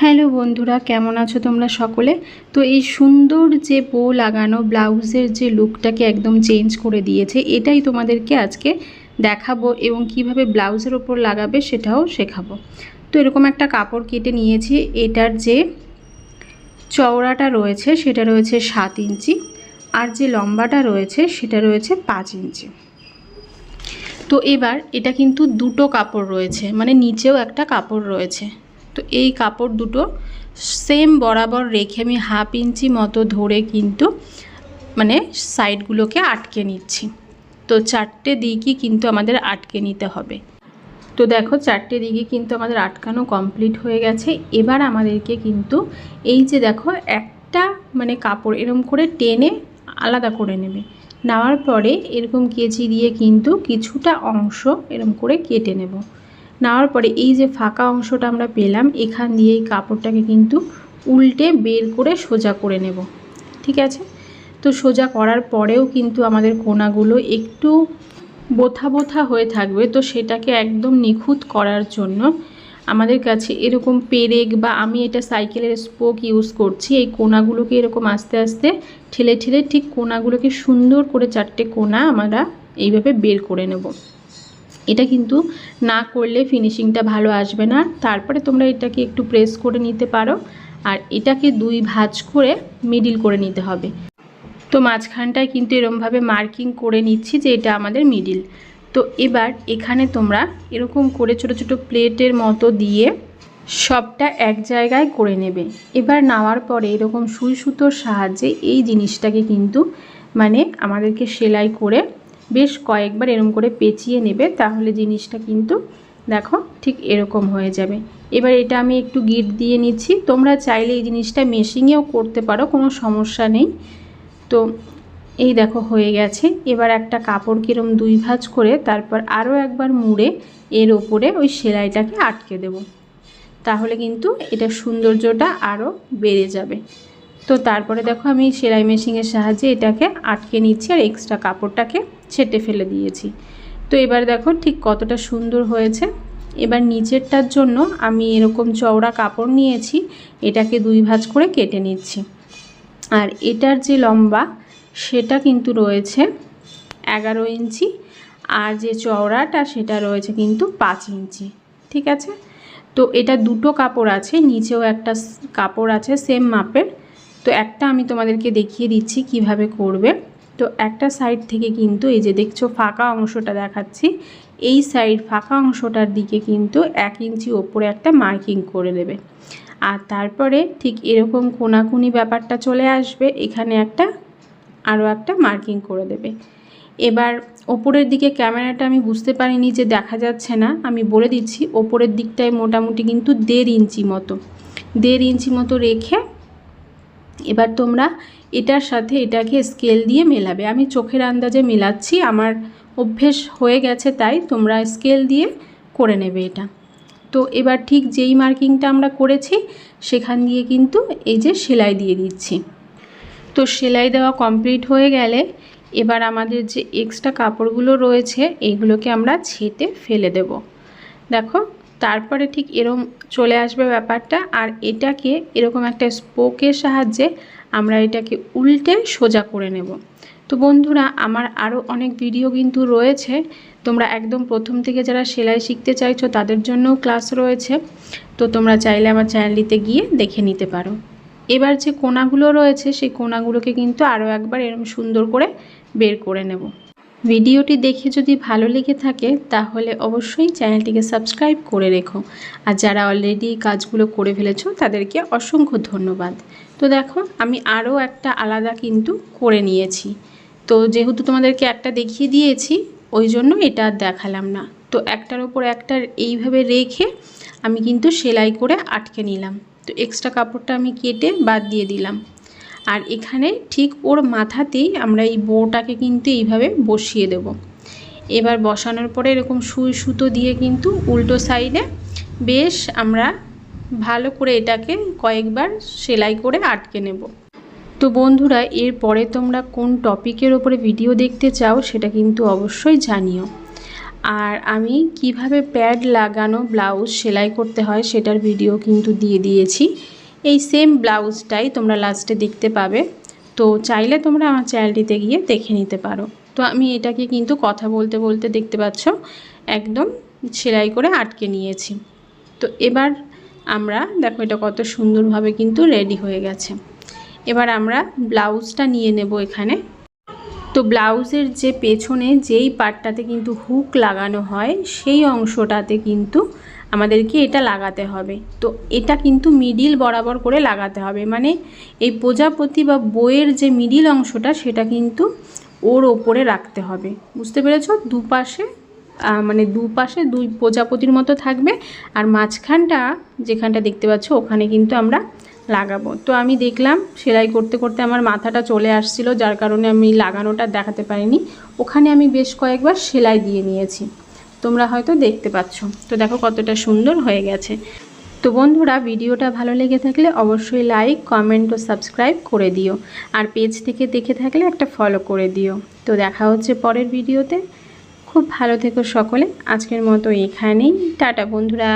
Hello বন্ধুরা, কেমন আছো তোমরা সকলে? তো এই সুন্দর যে বো লাগানো ব্লাউজের যে লুকটাকে একদম চেঞ্জ করে দিয়েছে, এটাই তোমাদেরকে আজকে দেখাবো এবং কীভাবে ব্লাউজের ওপর লাগাবে সেটাও শেখাবো। তো এরকম একটা কাপড় কেটে নিয়েছি, এটার যে চওড়াটা রয়েছে সেটা রয়েছে সাত ইঞ্চি, আর যে লম্বাটা রয়েছে সেটা রয়েছে পাঁচ ইঞ্চি। তো এবার এটা কিন্তু দুটো কাপড় রয়েছে মানে নিচেও একটা কাপড় রয়েছে। তো এই কাপড় দুটো সেম বরাবর রেখে আমি হাফ ইঞ্চি মতো ধরে কিন্তু মানে সাইডগুলোকে আটকে নিচ্ছি। তো চারটে দিকই কিন্তু আমাদের আটকে নিতে হবে। তো দেখো চারটে দিকে কিন্তু আমাদের আটকানো কমপ্লিট হয়ে গেছে। এবার আমাদেরকে কিন্তু এই যে দেখো একটা মানে কাপড় এরম করে টেনে আলাদা করে নেবে। নেওয়ার পরে এরকম কেচি দিয়ে কিন্তু কিছুটা অংশ এরম করে কেটে নেব। নেওয়ার পরে এই যে ফাঁকা অংশটা আমরা পেলাম, এখান দিয়ে এই কাপড়টাকে কিন্তু উল্টে বের করে সোজা করে নেব। ঠিক আছে? তো সোজা করার পরেও কিন্তু আমাদের কোনাগুলো একটু বোথা বোথা হয়ে থাকবে। তো সেটাকে একদম নিখুঁত করার জন্য আমাদের কাছে এরকম পেরেক বা আমি এটা সাইকেলের স্পোক ইউজ করছি, এই কোনাগুলোকে এরকম আস্তে আস্তে ঠেলে ঠেলে ঠিক কোনাগুলোকে সুন্দর করে চারটে কোনা আমরা এইভাবে বের করে নেব। এটা কিন্তু না করলে ফিনিশিংটা ভালো আসবে না। তারপরে তোমরা এটাকে একটু প্রেস করে নিতে পারো। আর এটাকে দুই ভাঁজ করে মিডিল করে নিতে হবে। তো মাঝখানটায় কিন্তু এরমভাবে মার্কিং করে নিচ্ছি যে এটা আমাদের মিডিল তো এবার এখানে তোমরা এরকম করে ছোট ছোট প্লেটের মতো দিয়ে সবটা এক জায়গায় করে নেবে। এবার নেওয়ার পরে এরকম সুই সুতোর সাহায্যে এই জিনিসটাকে কিন্তু মানে আমাদেরকে সেলাই করে বেশ কয়েকবার এরকম করে পেঁচিয়ে নেবে, তাহলে জিনিসটা কিন্তু দেখো ঠিক এরকম হয়ে যাবে। এবার এটা আমি একটু গিট দিয়ে নিচ্ছি। তোমরা চাইলে এই জিনিসটা মেশিংয়েও করতে পারো, কোনো সমস্যা নেই। তো এই দেখো হয়ে গেছে। এবার একটা কাপড় কিরম দুই ভাঁজ করে তারপর আরও একবার মুড়ে এর ওপরে ওই সেলাইটাকে আটকে দেব। তাহলে কিন্তু এটা সৌন্দর্যটা আরও বেড়ে যাবে। তো তারপরে দেখো আমি সেলাই মেশিনের সাহায্যে এটাকে আটকে নিচ্ছি আর এক্সট্রা কাপড়টাকে ছেটে ফেলে দিয়েছি। তো এবার দেখো ঠিক কতটা সুন্দর হয়েছে। এবার নিচেরটার জন্য আমি এরকম চওড়া কাপড় নিয়েছি, এটাকে দুই ভাঁজ করে কেটে নিচ্ছি। আর এটার যে লম্বা, সেটা কিন্তু রয়েছে এগারো ইঞ্চি আর যে চওড়াটা, সেটা রয়েছে কিন্তু পাঁচ ইঞ্চি, ঠিক আছে? তো এটা দুটো কাপড় আছে, নিচেও একটা কাপড় আছে সেম মাপের। তো একটা আমি তোমাদেরকে দেখিয়ে দিচ্ছি কীভাবে করবে। তো একটা সাইড থেকে কিন্তু এই যে দেখছ ফাঁকা অংশটা দেখাচ্ছি, এই সাইড ফাঁকা অংশটার দিকে কিন্তু এক ইঞ্চি ওপরে একটা মার্কিং করে দেবে। আর তারপরে ঠিক এরকম কোনাকুনি ব্যাপারটা চলে আসবে, এখানে একটা আরও একটা মার্কিং করে দেবে। এবার ওপরের দিকে ক্যামেরাটা আমি বুঝতে পারিনি যে দেখা যাচ্ছে না, আমি বলে দিচ্ছি ওপরের দিকটায় মোটামুটি কিন্তু দেড় ইঞ্চি মতো, দেড় ইঞ্চি মতো রেখে এবার তোমরা এটার সাথে এটাকে স্কেল দিয়ে মেলাবে। আমি চোখের আন্দাজে মেলাচ্ছি, আমার অভ্যেস হয়ে গেছে তাই তোমরা স্কেল দিয়ে করে নেবে এটা। তো এবার ঠিক যেই মার্কিংটা আমরা করেছি, সেখান দিয়ে কিন্তু এই যে সেলাই দিয়ে দিচ্ছি। তো সেলাই দেওয়া কমপ্লিট হয়ে গেলে এবার আমাদের যে এক্সট্রা কাপড়গুলো রয়েছে এইগুলোকে আমরা ছেটে ফেলে দেব। দেখো তারপরে ঠিক এরম চলে আসবে ব্যাপারটা, আর এটাকে এরকম একটা স্পোকের সাহায্যে আমরা এটাকে উল্টে সোজা করে নেব। তো বন্ধুরা, আমার আরও অনেক ভিডিও কিন্তু রয়েছে। তোমরা একদম প্রথম থেকে যারা সেলাই শিখতে চাইছো, তাদের জন্যও ক্লাস রয়েছে। তো তোমরা চাইলে আমার চ্যানেলটিতে গিয়ে দেখে নিতে পারো। এবার যে কোনাগুলো রয়েছে, সেই কোনাগুলোকে কিন্তু আরও একবার এরকম সুন্দর করে বের করে নেব। ভিডিওটি দেখে যদি ভালো লেগে থাকে, তাহলে অবশ্যই চ্যানেলটিকে সাবস্ক্রাইব করে রেখো। আর যারা অলরেডি কাজগুলো করে ফেলেছো, তাদেরকে অসংখ্য ধন্যবাদ। তো দেখো, আমি আরও একটা আলাদা কিন্তু করে নিয়েছি। তো যেহেতু তোমাদেরকে একটা দেখিয়ে দিয়েছি, ওই জন্য এটা দেখালাম না। তো একটার ওপর একটা এইভাবে রেখে আমি কিন্তু সেলাই করে আটকে নিলাম। তো এক্সট্রা কাপড়টা আমি কেটে বাদ দিয়ে দিলাম। আর এখানে ঠিক ওর মাথাতেই আমরা এই বোটাকে কিন্তু এইভাবে বসিয়ে দেব। এবার বসানোর পরে এরকম সুই সুতো দিয়ে কিন্তু উল্টো সাইডে বেশ আমরা ভালো করে এটাকে কয়েকবার সেলাই করে আটকে নেব। তো বন্ধুরা, এরপরে তোমরা কোন টপিকের ওপরে ভিডিও দেখতে চাও সেটা কিন্তু অবশ্যই জানিও। আর আমি কীভাবে প্যাড লাগানো ব্লাউজ সেলাই করতে হয় সেটার ভিডিও কিন্তু দিয়ে দিয়েছি। এই সেম ব্লাউজটাই তোমরা লাস্টে দেখতে পাবে। তো চাইলে তোমরা আমার চ্যানেলটিতে গিয়ে দেখে নিতে পারো। তো আমি এটাকে কিন্তু কথা বলতে বলতে দেখতে পাচ্ছ, একদম সেলাই করে আটকে নিয়েছি। তো এবার আমরা, দেখো এটা কত সুন্দরভাবে কিন্তু রেডি হয়ে গেছে। এবার আমরা ব্লাউজটা নিয়ে নেব এখানে। তো ব্লাউজের যে পেছনে যেই পার্টটাতে কিন্তু হুক লাগানো হয়, সেই অংশটাতে কিন্তু আমাদেরকে এটা লাগাতে হবে। তো এটা কিন্তু মিডিল বরাবর করে লাগাতে হবে। মানে এই প্রজাপতি বা বইয়ের যে মিডিল অংশটা, সেটা কিন্তু ওর ওপরে রাখতে হবে। বুঝতে পেরেছ? দুপাশে মানে দুপাশে দুই প্রজাপতির মতো থাকবে। আর মাঝখানটা, যেখানটা দেখতে পাচ্ছ, ওখানে কিন্তু আমরা লাগাবো। তো আমি দেখলাম সেলাই করতে করতে আমার মাথাটা চলে আসছিল, যার কারণে আমি লাগানোটা দেখাতে পারিনি। ওখানে আমি বেশ কয়েকবার সেলাই দিয়ে নিয়েছি। তোমরা হয়তো দেখতে পাচ্ছ। তো দেখো কতটা সুন্দর হয়ে গেছে। তো বন্ধুরা, ভিডিওটা ভালো লেগে থাকলে অবশ্যই লাইক, কমেন্ট ও সাবস্ক্রাইব করে দিও। আর পেজ থেকে দেখে থাকলে একটা ফলো করে দিও। তো দেখা হচ্ছে পরের ভিডিওতে। খুব ভালো থেকো সকলে। আজকের মতো এখানেই। টাটা বন্ধুরা।